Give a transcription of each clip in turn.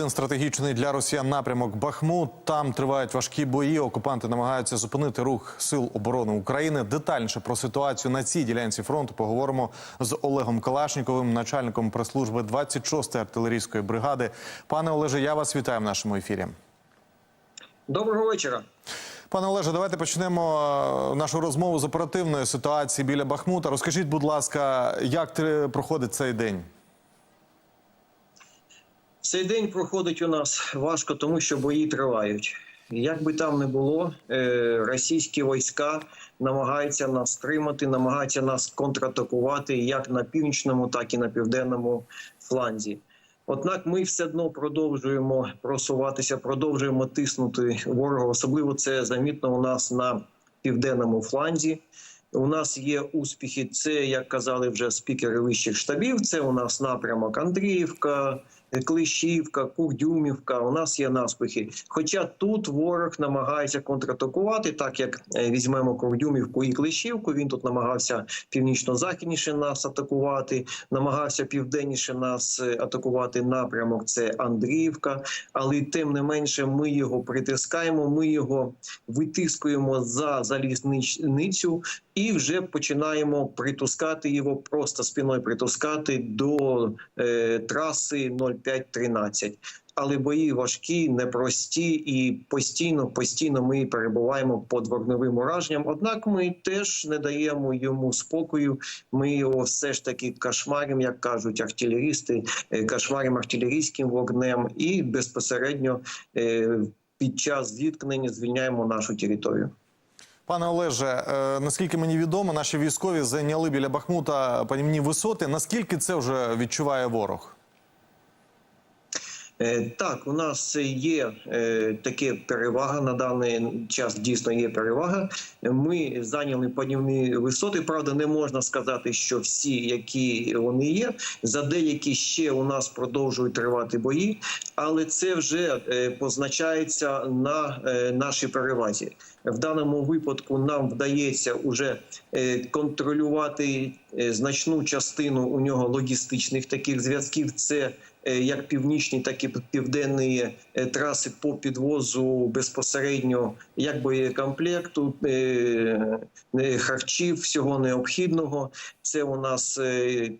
один стратегічний для росіян напрямок Бахмут. Там тривають важкі бої. Окупанти намагаються зупинити рух сил оборони України. Детальніше про ситуацію на цій ділянці фронту поговоримо з Олегом Калашніковим, начальником прес-служби 26-ї артилерійської бригади. Пане Олеже, я вас вітаю в нашому ефірі. Доброго вечора. Пане Олеже, давайте почнемо е, нашу розмову з оперативної ситуації біля Бахмута. Розкажіть, будь ласка, як проходить цей день? Цей день проходить у нас важко, тому що бої тривають. Як би там не було, е, російські війська намагаються нас стримати, намагаються нас контратакувати як на північному, так і на південному фланзі. Однак ми все одно продовжуємо просуватися, продовжуємо тиснути ворога. Особливо це замітно у нас на південному фланзі. У нас є успіхи. Це як казали вже спікери вищих штабів. Це у нас напрямок Андріївка, Клещівка, Курдюмівка. У нас є наспіхи. Хоча тут ворог намагається контратакувати, так як е, візьмемо Курдюмівку і Клещівку. Він тут намагався північно-західніше нас атакувати, намагався південніше нас е, атакувати. Напрямок це Андріївка, але тим не менше ми його притискаємо. Ми його витискуємо за залізницю і вже починаємо притускати його, просто спиною притускати до е, траси 0513. Але бої важкі, непрості, і постійно, постійно ми перебуваємо під вогневим ураженням. Однак ми теж не даємо йому спокою. Ми його все ж таки кошмаримо, як кажуть артилерісти, е, кошмаримо артилерійським вогнем і безпосередньо е, під час зіткнення звільняємо нашу територію. Пане Олеже, е, наскільки мені відомо, наші військові зайняли біля Бахмута панівні висоти. Наскільки це вже відчуває ворог? Е, Так, у нас є е, таке перевага на даний час. Дійсно є перевага. Ми зайняли панівні висоти. Правда, не можна сказати, що всі, які вони є, за деякі ще у нас продовжують тривати бої, але це вже е, позначається на нашій перевазі. В даному випадку нам вдається уже е, контролювати е, значну частину у нього логістичних таких зв'язків. Це е, як північні, так і південні траси по підвозу безпосередньо як боєкомплекту, харчів, всього необхідного. Це у нас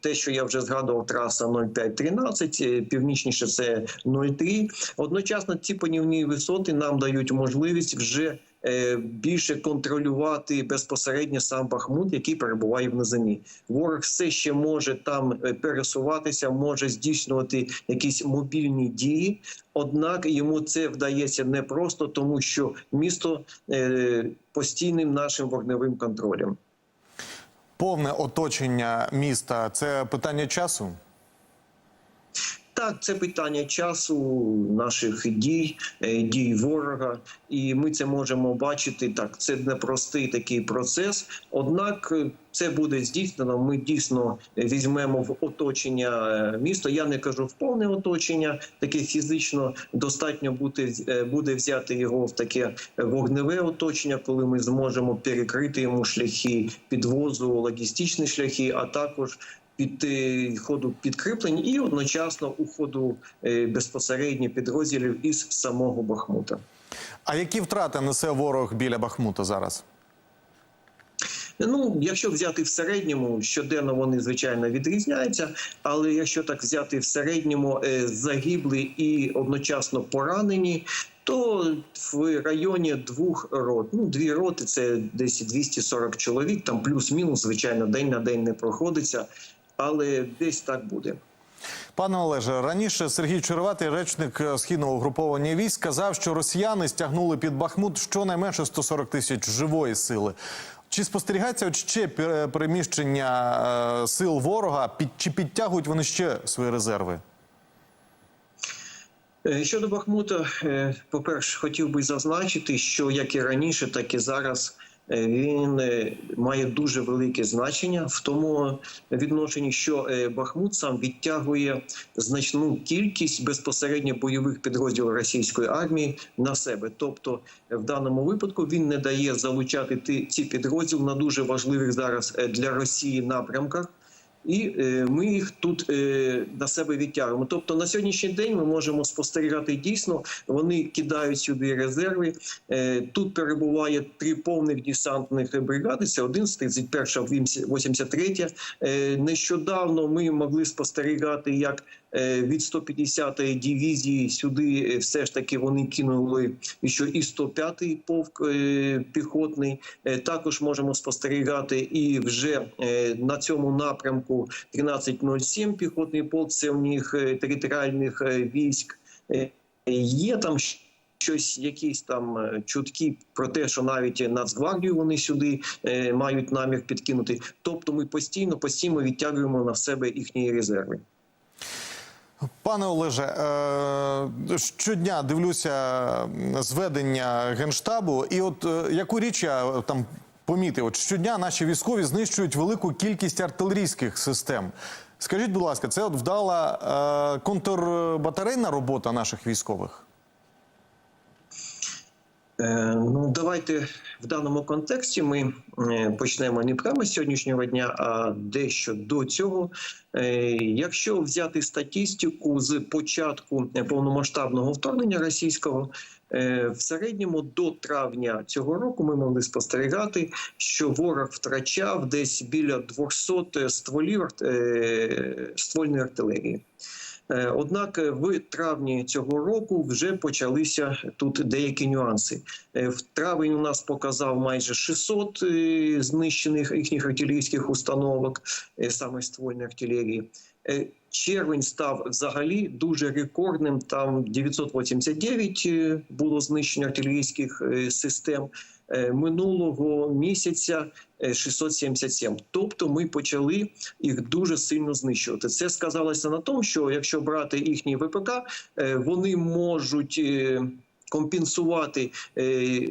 те, що я вже згадував, траса 0513, е, північніше це 03. Одночасно ці панівні висоти нам дають можливість вже більше контролювати безпосередньо сам Бахмут, який перебуває в низині. Ворог все ще може там е, пересуватися, може здійснювати якісь мобільні дії. Однак йому це вдається не просто тому, що місто е, постійним нашим вогневим контролем. Повне оточення міста це питання часу. Так, це питання часу наших дій, е, дій ворога, і ми це можемо бачити. Так, це непростий такий процес. Однак е, це буде здійснено. Ми дійсно візьмемо в оточення е, місто. Я не кажу в повне оточення, таке фізично достатньо бути буде взяти його в таке вогневе оточення, коли ми зможемо перекрити йому шляхи підвозу, логістичні шляхи, а також під е, ходу підкріплень і одночасно у ходу е, безпосередньо підрозділів із самого Бахмута. А які втрати несе ворог біля Бахмута зараз? Ну, якщо взяти в середньому, щоденно вони звичайно відрізняються. Але якщо так взяти в середньому е, загиблі і одночасно поранені, то в районі двох рот. Ну, дві роти це десь 240 чоловік, там плюс-мінус, звичайно, день на день не проходиться, але десь так буде. Пане Олеже, раніше Сергій Череватий, речник е, східного угруповання військ, сказав, що росіяни стягнули під Бахмут щонайменше 140 тисяч живої сили. Чи спостерігається от ще пер- переміщення е, сил ворога? Під, чи підтягують вони ще свої резерви? Е, Щодо Бахмута, е, по-перше, хотів би зазначити, що як і раніше, так і зараз е, він е, має дуже велике значення в тому відношенні, що е, Бахмут сам відтягує значну кількість безпосередньо бойових підрозділів російської армії на себе. Тобто, е, в даному випадку він не дає залучати ці підрозділи на дуже важливих зараз е, для Росії напрямках. І е, ми їх тут е, на себе відтягуємо. Тобто на сьогоднішній день ми можемо спостерігати дійсно, вони кидають сюди резерви. Е, Тут перебуває три повних десантних бригади. Це 11, 31, 83. Е, Нещодавно ми могли спостерігати, як від 150-ї дивізії сюди е, все ж таки вони кинули ще і 105-й полк е, піхотний. Е, Також можемо спостерігати і вже е, на цьому напрямку 1307 піхотний полк. Це в них е, територіальних е, військ. Е, Є там щось, якісь там е, чутки про те, що навіть Нацгвардію вони сюди е, мають намір підкинути. Тобто, ми постійно постійно відтягуємо на себе їхні резерви. Пане Олеже, е, щодня дивлюся зведення генштабу, і от е, яку річ я е, там помітив, от щодня наші військові знищують велику кількість артилерійських систем. Скажіть, будь ласка, це от вдала контрбатарейна робота наших військових? Е, Ну, давайте в даному контексті ми е, почнемо не прямо з сьогоднішнього дня, а дещо до цього. Е, Якщо взяти статистику з початку повномасштабного вторгнення російського, в середньому до травня цього року ми могли спостерігати, що ворог втрачав десь біля 200 стволів ствольної артилерії. Е, Однак е, в травні цього року вже почалися тут деякі нюанси. Е, В травень у нас показав майже 600 е, знищених їхніх артилерійських установок, саме ствольної артилерії. Червень став взагалі дуже рекордним. Там 989 е, було знищення артилерійських систем. Е, Минулого місяця е, 677. Тобто ми почали їх дуже сильно знищувати. Це сказалося на тому, що якщо брати їхні ВПК, е, вони можуть. Е, Компенсувати е,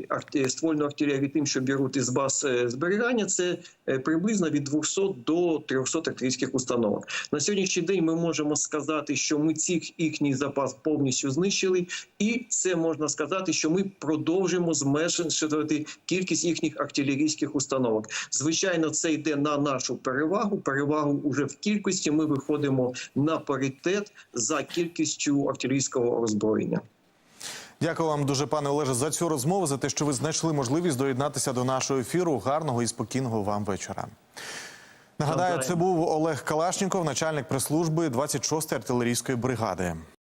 арт- ствольну артилерію тим, що беруть із баз е, зберігання, це е, приблизно від 200 до 300 артилерійських установок. На сьогоднішній день ми можемо сказати, що ми цих їхній запас повністю знищили, і це можна сказати, що ми продовжимо зменшувати кількість їхніх артилерійських установок. Звичайно, це йде на нашу перевагу. Перевагу уже в кількості. Ми виходимо на паритет за кількістю артилерійського озброєння. Дякую вам дуже, пане Олеже, за цю розмову, за те, що ви знайшли можливість доєднатися до нашого ефіру. Гарного і спокійного вам вечора. Нагадаю, це був Олег Калашніков, начальник прес-служби 26-ї артилерійської бригади.